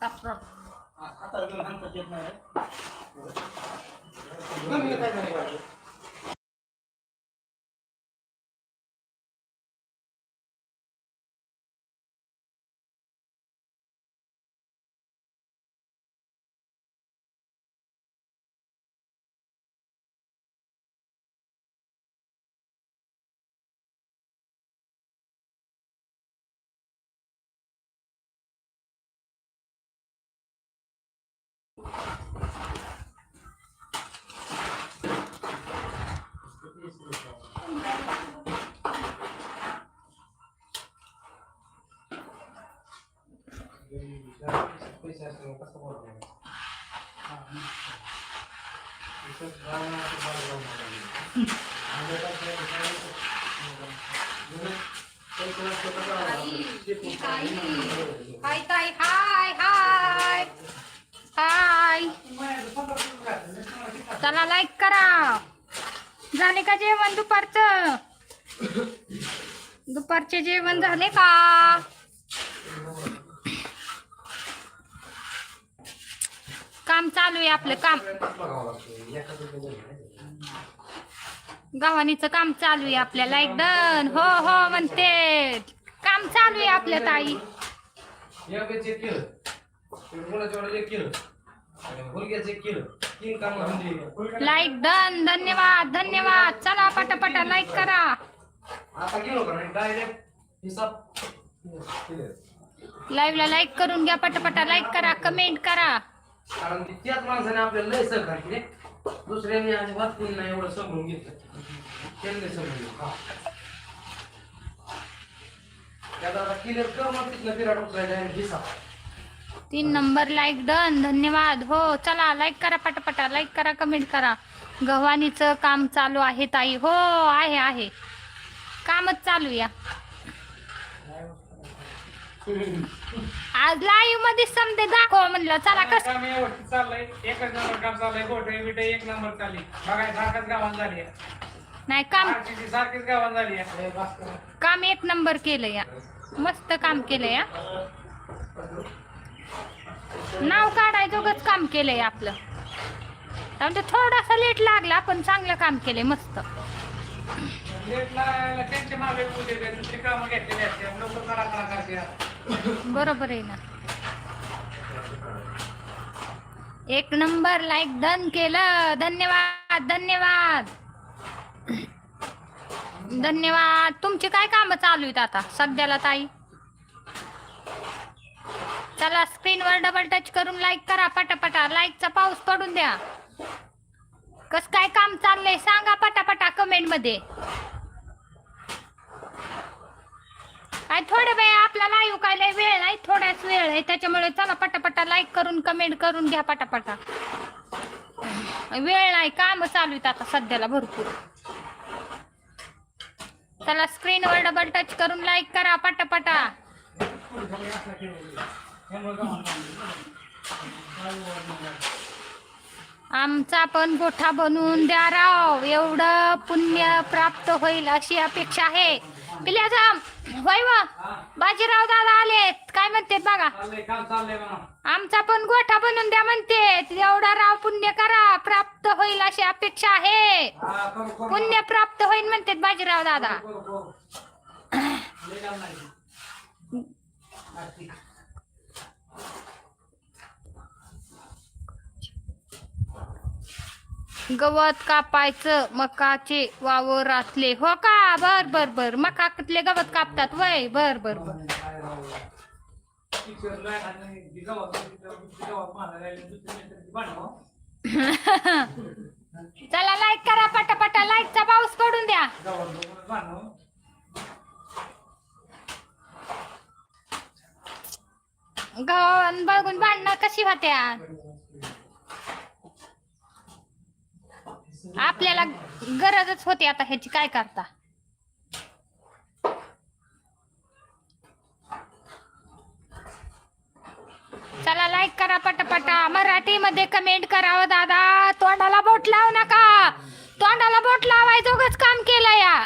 तापलं. आता घेऊन हातात येत नाही रे. कमी काय नाही वाटत. पैसे असल्यावर कसं बोलणार? इथं जाऊन असं बाहेर जाऊन आलं. आणि आता आपल्या ठिकाणी पैसे नसले तर काय होणार? ते पण काय? हाय ताई हाय हाय हाय चला लाईक करा झाले का जेवण दुपारचं दुपारचे जेवण झाले का काम चालू आहे आपलं काम. गव्हाणीचं काम चालू आहे आपल्या लाईक डन. हो हो म्हणते. काम चालू आहे आपल्या ताई. लाईक डन धन्यवाद धन्यवाद. चला पटापटा लाईक करा. आता लाईव्ह लाईक करून घ्या पटापटा लाईक करा कमेंट करा. कारण की त्याच माणसाने आपल्याला लय सहकार्य केले. दुसऱ्याने अजिबात कोणी नाही एवढं समजून घेतलं. त्यांनी समजून त्यात आता क्लिअर कर मग तिथलं पिराट उचलायला आणि तीन नंबर लाईक डन धन्यवाद. हो चला लाईक करा पटापटा. लाईक करा कमेंट करा. गव्हाणीचं काम चालू आहे ताई. हो आहे आहे. कामच चालू या. आज लाईव्हमध्ये समजे दाखव म्हणलं. चला कस काम चाललंय. एकच नंबर काम चाललंय. गोठे बिटे एक नंबर चालली. बघाय सारखंच गावात झाली आहे. नाही काम सारखीची सारखीच गावात झाली आहे. काम एक नंबर केलं या. मस्त काम केलं या. नाव काढायचोगच काम केलंय आपलं. म्हणजे थोडासा लेट लागला पण चांगलं काम केलंय मस्त. बरोबर आहे ना. एक नंबर लाईक डन केलं. धन्यवाद धन्यवाद. धन्यवाद. तुमची काय कामं चालू आहेत आता सध्याला ताई? चला स्क्रीनवर डबल टच करून लाईक करा पटापटा. लाईकचा पाऊस पडून द्या. कस काय काम चाललंय सांगा पटापटा कमेंटमध्ये. काय थोडं वेळ आपला लाईव्ह काय लय वेळ नाही थोडाच वेळ आहे. त्याच्यामुळे चला पटापटा लाईक करून कमेंट करून घ्या पटापटा. वेळ नाही काम चालू आहेत आता सध्याला भरपूर. चला स्क्रीनवर डबल टच करून लाईक करा पटापटा. आमचा पण गोठा बनवून द्या राव. एवढं पुण्य प्राप्त होईल अशी अपेक्षा आहे. पिल्याचा होय व? बाजीराव दादा आलेत काय म्हणते बघा? आमचा पण गोठा बनवून द्या म्हणते. एवढा राव पुण्य करा. प्राप्त होईल अशी अपेक्षा आहे. पुण्य प्राप्त होईल म्हणते बाजीराव दादा करू करू लय काम नाही गवत कापायचं मकाचे वावरातले हो का? बर बर बर. मकातले गवत कापतात. वय बर बर बर. चला लाईक करा पटापटा. लाईटचा पाऊस पडून द्या. गावात भांडणं, गव्हाण बघून भांडणं कशी होत्या? आपल्याला गरजच होती आता ह्याची. काय करता? चला लाईक करा पटापटा. मराठीमध्ये कमेंट करावं दादा. तोंडाला बोट लावू नका. तोंडाला बोट लावायचोगच काम केलं या.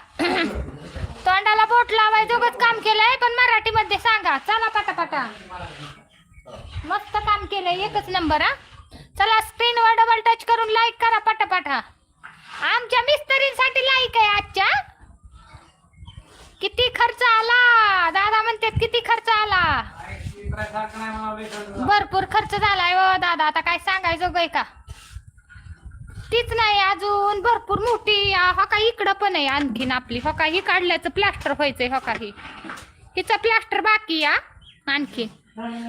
तोंडाला बोट लावायचोगच काम केलंय पण मराठीमध्ये सांगा. चला पटापटा. मस्त काम केलंय. एकच नंबर हा. चला स्क्रीनवर डबल टच करून लाईक करा पटापटा. आमच्या मिस्त्रींसाठी लाईक आहे आजच्या. किती खर्च आला? दादा म्हणतात किती खर्च आला? भरपूर खर्च झालाय हो दादा. आता काय सांगायचं गय का तीच नाही अजून. भरपूर मोठी. आ, हो का इकडं पण आहे आणखीन आपली. हो का? ही काढल्याचं प्लास्टर व्हायचंय हो का ही? हिचं प्लास्टर बाकी या आणखी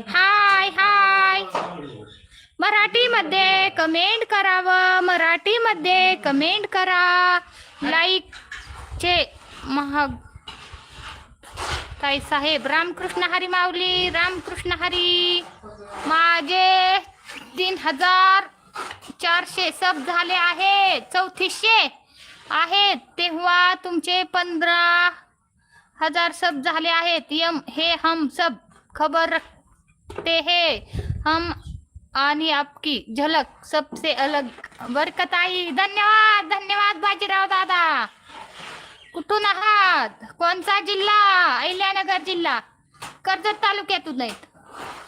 हाय हाय. मराठीमध्ये कमेंट करावं मराठीमध्ये कमेंट करा. लाईकचे महाग. ताई साहेब रामकृष्ण हरी माऊली रामकृष्ण हरी. माझे तीन हजार चारशे सब झाले आहे चौतीसशे आहेत तेव्हा तुमचे पंधरा हजार सब झाले आहेत. यम हे हम सब खबर रखते हे. हम आणि आपकी झलक सबसे अलग. बरकताई धन्यवाद धन्यवाद बाजीराव दादा. कुठून आहात? कोणता जिल्हा? अहिल्यानगर जिल्हा. कर्जत तालुक्यातून आहेत.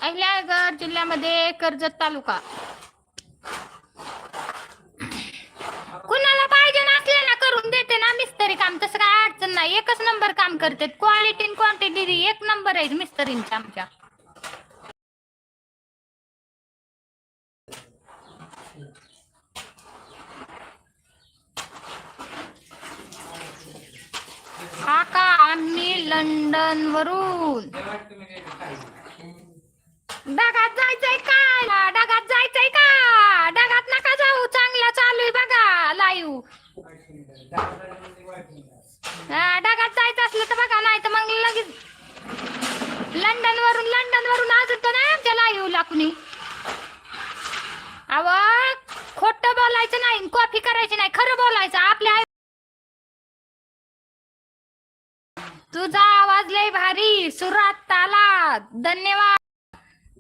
अहिल्यानगर जिल्ह्यामध्ये कर्जत तालुका. कुणाला पाहिजे नसले ना करून देते ना मिस्त्री काम. तसं काय अडचण नाही. एकच नंबर काम करते क्वालिटी क्वांटिटी एक नंबर आहे मिस्त्रींच्या आमच्या. आम्ही लंडन वरून डगात जायचंय काय डगात जायचंय का डगात नका जाऊ चांगला चालू आहे बघा लाईव्ह डगात जायचं असलं तर बघा नाही तर मग लगेच लंडन वरून लंडन वरून अजून तर नाही आमच्या लाईव्ह ला कुणी अव खोट बोलायचं नाही कॉफी करायची नाही खरं बोलायचं आपल्या आई- तुझा आवाज लय भारी सुरात ताला धन्यवाद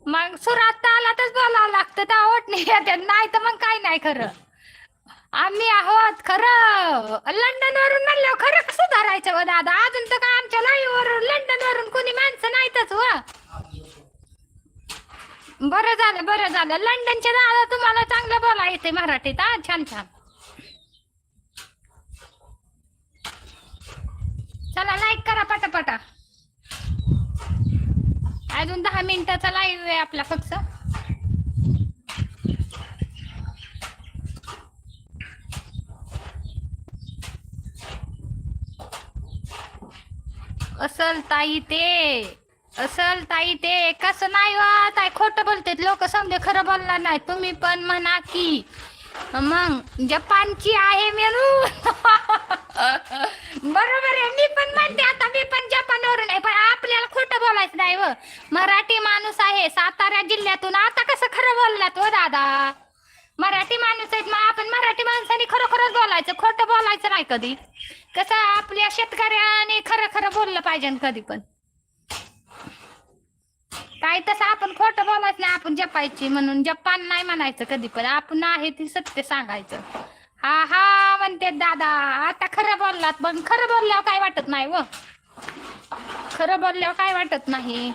मग सुरात तालातच बोलावं लागतं त्या ओटणी येतात नाही तर मग काय खरं? आम्ही आहोत खरं. लंडन वरून म्हणलं खरं कसं धरायचं व दादा? अजून तर काय आमच्या लाईव्ह वरून लंडन वरून कोणी माणसं नाहीतच व. बरं झालं बरं झालं. लंडनच्या दादा तुम्हाला चांगलं बोला येते मराठीत हा? छान छान. चला लाईक करा पटापटा. अजून दहा मिनिटाचा लाईव्ह आहे आपला फक्त. असल ताई ते. असल ताई ते. कसं नाही वा ताई खोटं बोलतेत. लोक समजे खरं बोलणार नाही. तुम्ही पण म्हणा की. मग जपानची आहे मेनू. बरोबर आहे. मी पण म्हणते आता मी पण जपानवरून आहे. पण आपल्याला खोटं बोलायचं नाही व मराठी माणूस आहे सातारा जिल्ह्यातून. आता कसं खरं बोललात व दादा? मराठी माणूस आहेत मग आपण मराठी माणसाने खरोखरच बोलायचं खोटं बोलायचं नाही कधी. कसं आपल्या शेतकऱ्याने खरं खरं बोललं पाहिजे कधी पण. काय तसं आपण खोटं बोलायचं नाही आपण जपायची म्हणून जपान नाही म्हणायचं कधी पण. आपण आहे ती सत्य सांगायचं. हा हा म्हणते दादा आता खरं बोललात पण खरं बोलल्यावर काय वाटत नाही व खरं बोलल्यावर काय वाटत नाही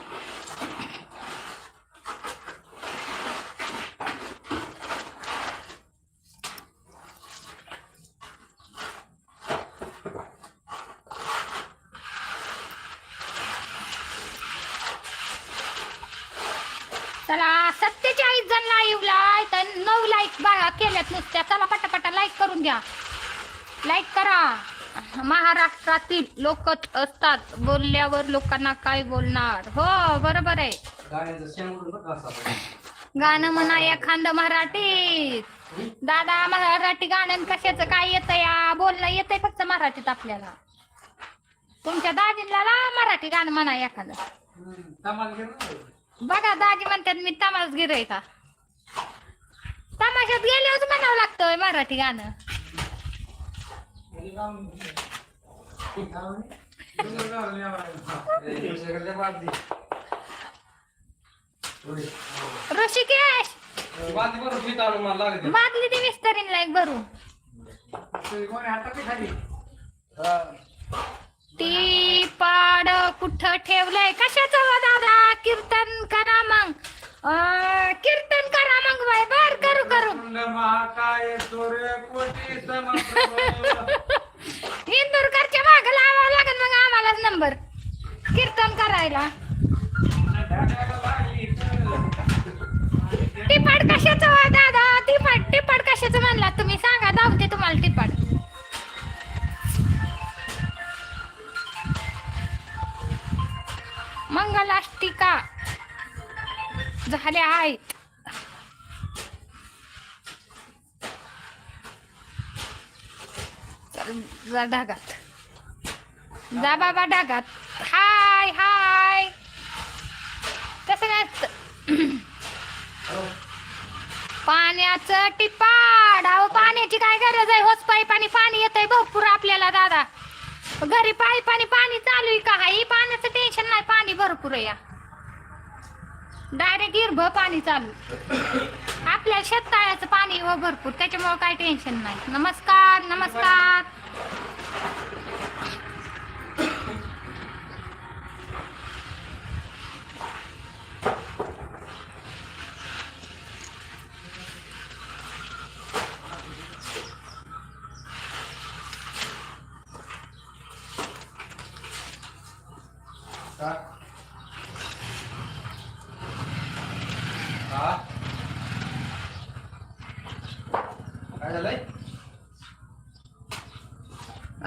चला सत्तेचाळीस जण लाईव्ह लाय तर नऊ लाईक केल्यात नुसत्या. चला पटापटा लाईक करून द्या लाईक करा. महाराष्ट्रातील लोकच असतात. बोलल्यावर लोकांना काय बोलणार? हो बरोबर आहे. गाणं म्हणा एखादं मराठीत. दादा मराठी गाणं कशाचं? काय येतं या बोलणं येतंय फक्त मराठीत आपल्याला. तुमच्या दाजीला मराठी गाणं म्हणा एखादं बघा दाजी म्हणतात मी तमास गिरय का? तमाशात गेल्यावर म्हणावं लागतं मराठी गाणं. ऋषिकेश! बादली बरोबर ती विस्तारीन लाईक भरू. कोणी हाताची खाली ती पाड कुठं ठेवलंय? कशाच हो दादा? कीर्तन करा मग. कीर्तन करा मग बाय बर करू. करू इंदूरकरच्या माग लावा लागेल मग आम्हालाच नंबर. कीर्तन करायला. टिपाड कशाचं हो दादा? टिपाड टिपाड कशाचं म्हणला? तुम्ही सांगा दावते तुम्हाला टिपाड. मंगलाष्टिका. झाल्या आहेत जा ढागात. जा बाबा ढागात. हाय हाय. तसं नसतं पाण्याचं टिपाड अहो पाण्याची काय गरज आहे? होच पाईप आणि पाणी येतंय. भरपूर आपल्याला दादा. घरी पाईप आणि पाणी चालू आहे का? हाय पाण्याचं टेन्शन नाही पाणी भरपूर आहे या. डायरेक्ट इरभ पाणी चालू. आपल्या शेततळ्याचं पाणी व भरपूर त्याच्यामुळे काय टेन्शन नाही. नमस्कार नमस्कार.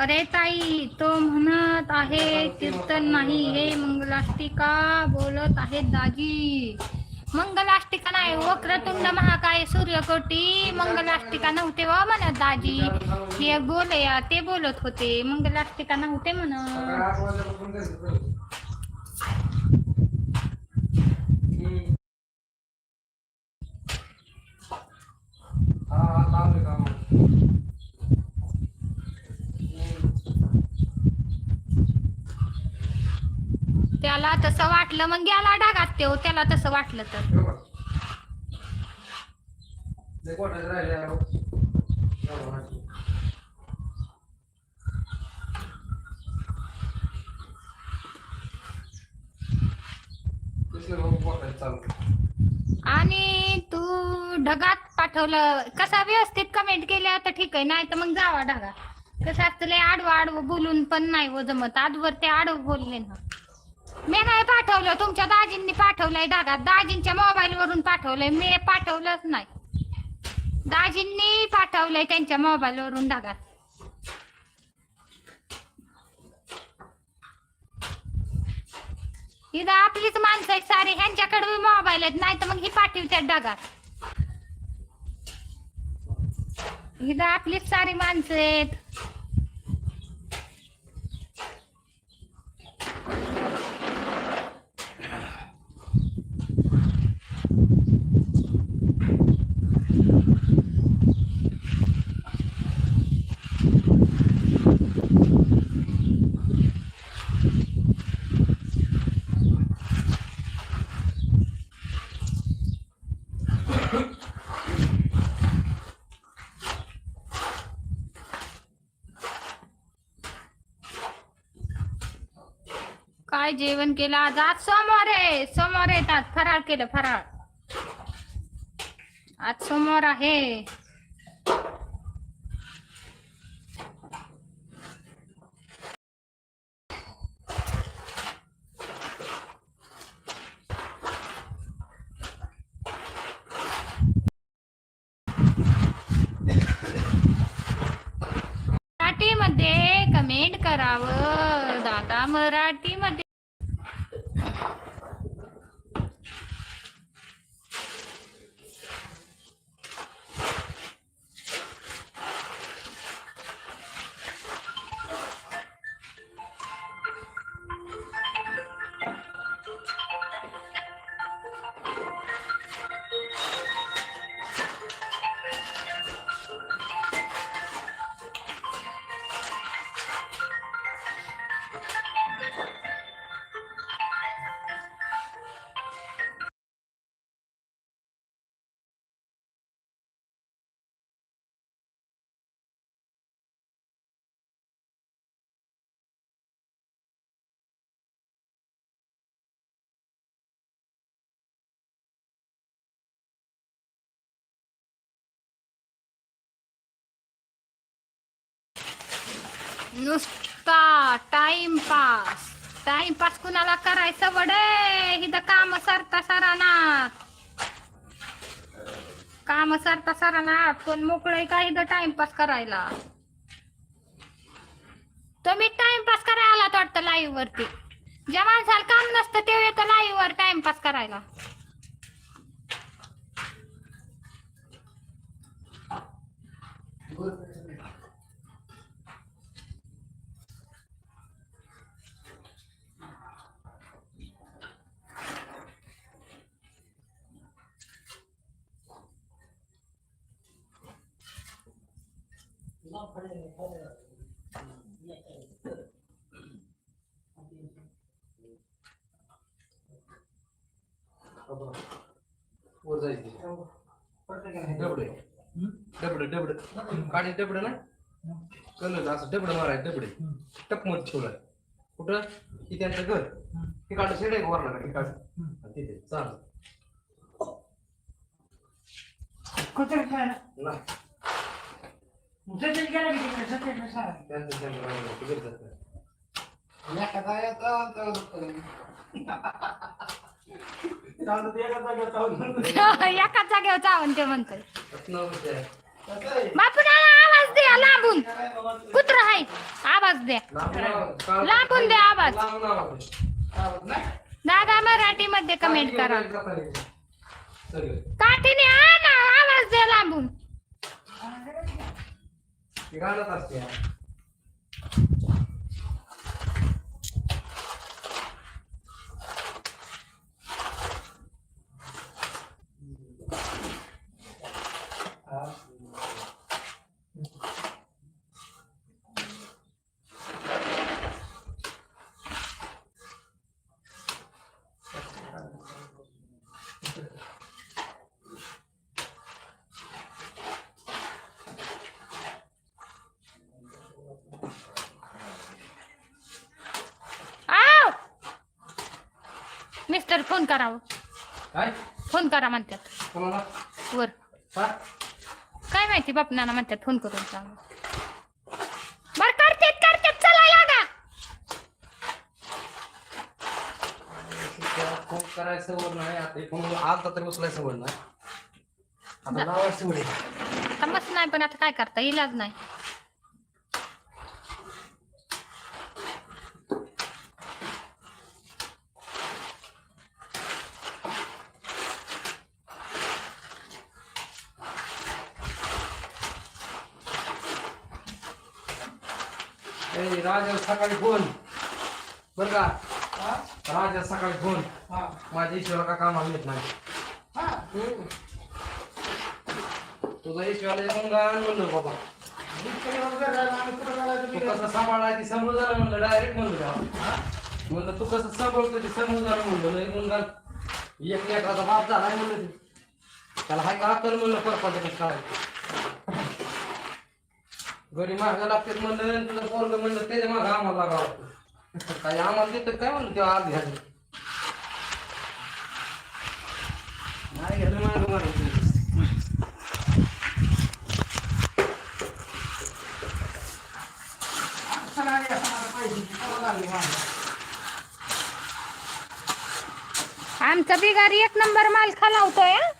अरे ताई तो म्हणत आहे कीर्तन नाही हे मंगलाष्टिका बोलत आहे दाजी मंगलाष्टिका नाही हो, वक्रतुंड महाकाय सूर्यकोटी मंगलाष्टिका नव्हते व म्हणत दाजी हे बोलया ते बोलत होते मंगलाष्टिका नव्हते म्हणत सकाळी आठ वाजल्यापासून घरी होतो. हम्म. हा, हा, लावले कामं. हम्म. त्याला तसं वाटलं मग गेला डागात तो त्याला तसं वाटलं तर. आणि तू ढगात पाठवलं कसा व्यवस्थित कमेंट केल्या तर ठीक आहे नाही तर मग जावा ढगा कसं असतं लय आडवं आडवं बोलून पण नाही हो जमत. आजवर ते आडवं बोलले ना. मी नाही पाठवलं तुमच्या दाजींनी पाठवलंय दादा. दाजींच्या मोबाईल वरून पाठवलंय मी पाठवलंच नाही. दाजींनी पाठवलंय त्यांच्या मोबाईल वरून दादा. इथं आपलीच माणसं आहेत सारी ह्यांच्याकडे मोबाईल आहेत नाही तर मग ही पाठवतात ढगात इथं आपलीच सारी माणसं आहेत. काय जेवण केलं आज? आज सोमवार आहे. सोमवार येतात आज फराळ केलं फराळ. आज सोमवार आहे. नुसता टाइमपास टाइमपास कुणाला करायचं वडे इथं काम सरता सराना काम सरता सराना कोण मोकळे का इथं टाइमपास करायला तुम्ही टाइमपास करायला आलात वाटतं लाईव्ह वरती ज्या माणसाला काम नसतं ते येतं लाईव्ह वर टाइमपास करायला वर जायचं डबडे डबडे डबडे डबडे ना कलर असं डबडे माराय डबडे टपमध्ये ठेवलाय कुठं की त्यांचं घर हे काढ शेड आहे वरला का काढ तिथे चाल कुठे काय ना सचिन गेला की तिकडे सचिन सारा त्यांचं त्यांचं राहिलं, ते घरी जातं. एखादा येतो एकाच जागेवर चावून ते म्हणतोय रत्न वगैरे आहे. बापूला आवाज द्या लांबून. कुत्र आहे आवाज द्या. लांबून द्या. आवाज. दादा मराठी मध्ये कमेंट करा. काठीने ना आवाज द्या लांबून. ते गाणंच असते फोन करावं काय? फोन करा म्हणतात. कोणाला? वर. हा? काय माहिती बापनाना म्हणतात फोन करून सांग. बर करतेत करतेत. चला लागा. फोन करायचं सवड नाही आता फोन आता तरी उचलायचं सवड नाही. आता लावायचं सवड आहे. आता मस्त नाही पण आता काय करता? इलाज नाही. राजा सकाळी फोन. बर का? राजा सकाळी फोन. माझ्या ईश्वरा का कामाला येत नाही? हा. तुझा ईश्वराला येऊन गा म्हणलं बाबा. तू कसं सांभाळाय ती समजून झालं म्हणलं डायरेक्ट म्हणलं. म्हणलं तू कसं सांभाळतो ते समजून झालं म्हणलं लय येऊन गा एक लेकराचा बाप झालाय म्हणलं त्याला हाय का म्हणलं परपाचं काय घरी मार्ग लागतात म्हणलं तुझं पोरग म्हणलं त्याच्या मागं आम्हाला लागावं काय आम्हाला देतं काय म्हणलं तेव्हा आज घ्यायचं नाही घेतलं मार्ग मारायचं आमचा बिगारी एक नंबर माल खालावतोय हं?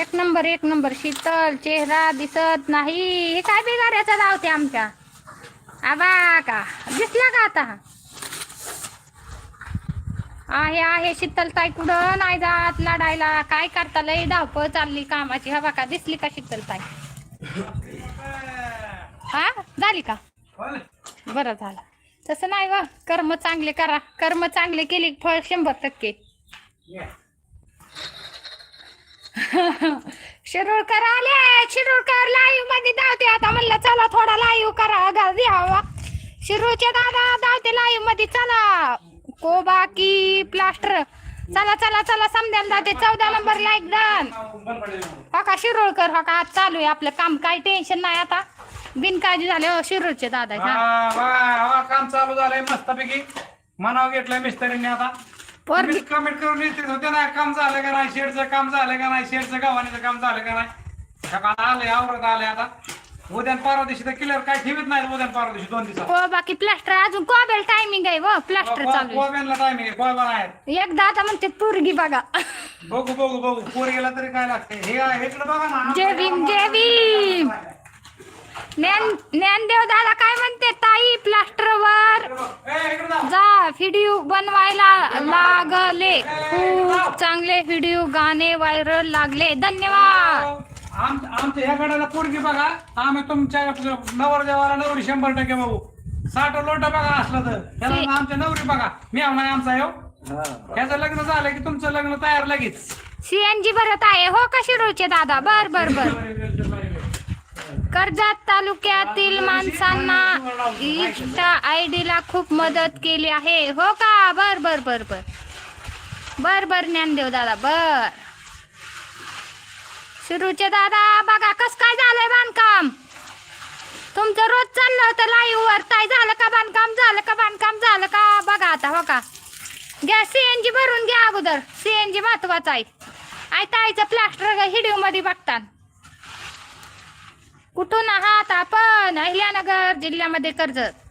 एक नंबर एक नंबर. शीतल चेहरा दिसत नाही. हे काय बिगाऱ्याचा लावते आमच्या? आबा का? दिसला का आता? आहे आहे. शीतल ताई कुठं? नाही जात. लढायला काय करता? लय धावपळ चालली कामाची. हवा का? दिसली का शीतल ताई? हा? झाली का? बरं झालं. तसं नाही व. कर्म चांगले करा. कर्म चांगले केले फळ शंभर टक्के. शिरूरकर आले शिरूरकर लाईव्हमध्ये धावते. आता म्हणलं चला थोडा लाईव्ह करा द्यावा शिरूरचे दादा धावते लाईव्हमध्ये. चला. कोबा की प्लास्टर चला चला चला समजायला जाते चौदा नंबर लाईक डन हो का शिरोळकर? हो का आज चालू आहे आपलं काम. काही टेन्शन नाही आता. बिनकाळजी झाले हो शिरूरचे दादा. वा, वा, काम चालू झालंय मस्तपैकी. मनाव घेतलंय मिस्त्रीने आता. पोरगी कमेंट करून येते होते ना काम झालं का नाही? शेडचं काम झालं का नाही? शेडचं गव्हाणीचं काम झालं का नाही? सकाळ आलंय आवरत आलंय आता. उद्या आणि परवा दिवशी तर क्लिअर काय ठेवीत नाही उद्या आणि परवा दिवशी दोन दिवसात. हो बाकी प्लास्टर अजून कोबेल टायमिंग आहे व प्लास्टर चालू आहे. टायमिंग आहे कोबा नाही एकदा आता म्हणते पोरगी बघा. बघू बघू बघू. पोर गेला तरी काय लागते हे हे इकडे बघा ना. जय भीम जय भीम. ज्ञान ज्ञानदेव दादा काय म्हणते? प्लास्टरवर जा. व्हिडिओ बनवायला लागले. खूप चांगले व्हिडिओ गाणे व्हायरल लागले. धन्यवाद. आम- आमच्या ह्या गडाला पोरगी बघा. आम्ही तुमच्या नवर देवाला नवरी शंभर टक्के बघू. साठ लोट बघा असलं तर. ह्याला आमच्या नवरी बघा. मी नाही आमचा हो. ह्याचं लग्न झालं की तुमचं लग्न तयार लगेच. सीएनजी भरत आहे. हो का शिरोळचे दादा? बर बर बर. कर्जत तालुक्यातील माणसांना इन्स्टा ला खूप मदत केली आहे. हो का? बर बर बर बर. बर बर ज्ञानदेव दादा बर. सुरूचे दादा बघा कस काय झालंय बांधकाम. तुमचं रोज चाललं होतं लाईव्ह वर ताई झालं का बांधकाम? झालं का बांधकाम? झालं का? बघा आता हो का? घ्या सीएनजी भरून घ्या अगोदर. सीएनजी महत्त्वाचा आहे. आयता आईचं प्लास्टर हिडिओ मध्ये बघतात कुठून आहात आपण? अहिल्यानगर जिल्ह्यामध्ये कर्जत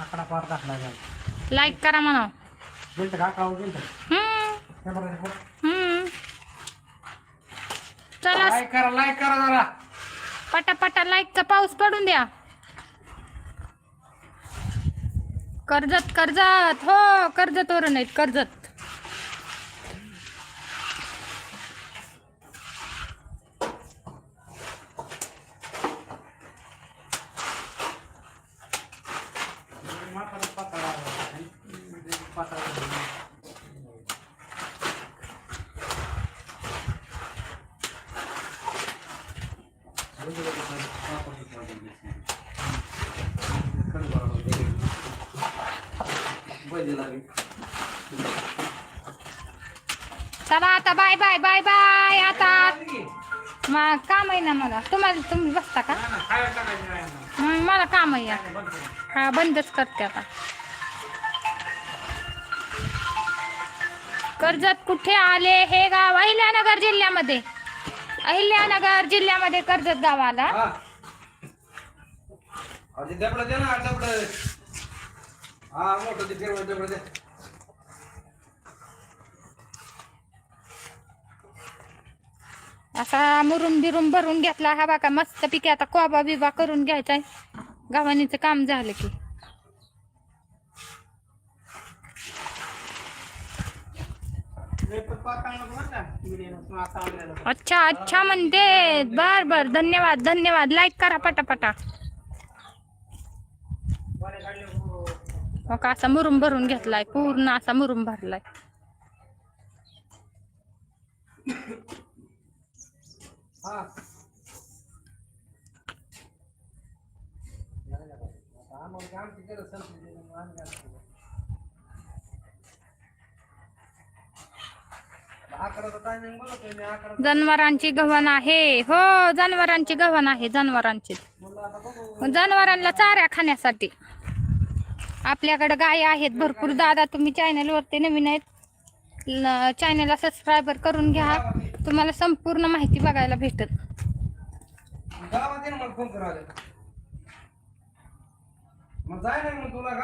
आकडा पार टाकला लाईक करा म्हणा. गेलत का? काव गेलत? हम्म. हम्म. चला. लाईक करा लाईक करा जरा. पटापटा लाईकचा पाऊस पडून द्या. कर्जत कर्जत हो कर्जत वरून आहेत कर्जत चला आता बाय बाय बाय आता. मग काम आहे ना मला. तुम्हाला तुम्ही बसता का. मग मला काम आहे आता. हा बंदच करते आता. कर्जत कुठे आले? हे गाव अहिल्यानगर जिल्ह्यामध्ये. अहिल्यानगर जिल्ह्यामध्ये कर्जत गाव आला हा मोठं ते फिरवं डबडं दे असा मुरुम बिरुम भरून घेतला. हा बाका मस्त पिके आता कोबा बिबा करून घ्यायचाय. गव्हाणीचं काम झालं की. अच्छा अच्छा म्हणते. बर बर. धन्यवाद धन्यवाद. लाईक करा पटापटा. हो का? असा मुरुम भरून घेतलाय. पूर्ण असा मुरुम भरलाय हा अकराचा टायमिंग बोलत मी अकरा जनावरांची गव्हाण आहे. हो जनावरांची गव्हाण आहे जनावरांची. जनावरांना चाऱ्या खाण्यासाठी. आपल्याकडे गाय आहेत भरपूर. दादा तुम्ही चॅनलवरती नवीन आहेत. चॅनलला सबस्क्रायबर करून घ्या. तुम्हाला संपूर्ण माहिती बघायला भेटत गावात ये ना मला फोन मग जाय ना मग तुला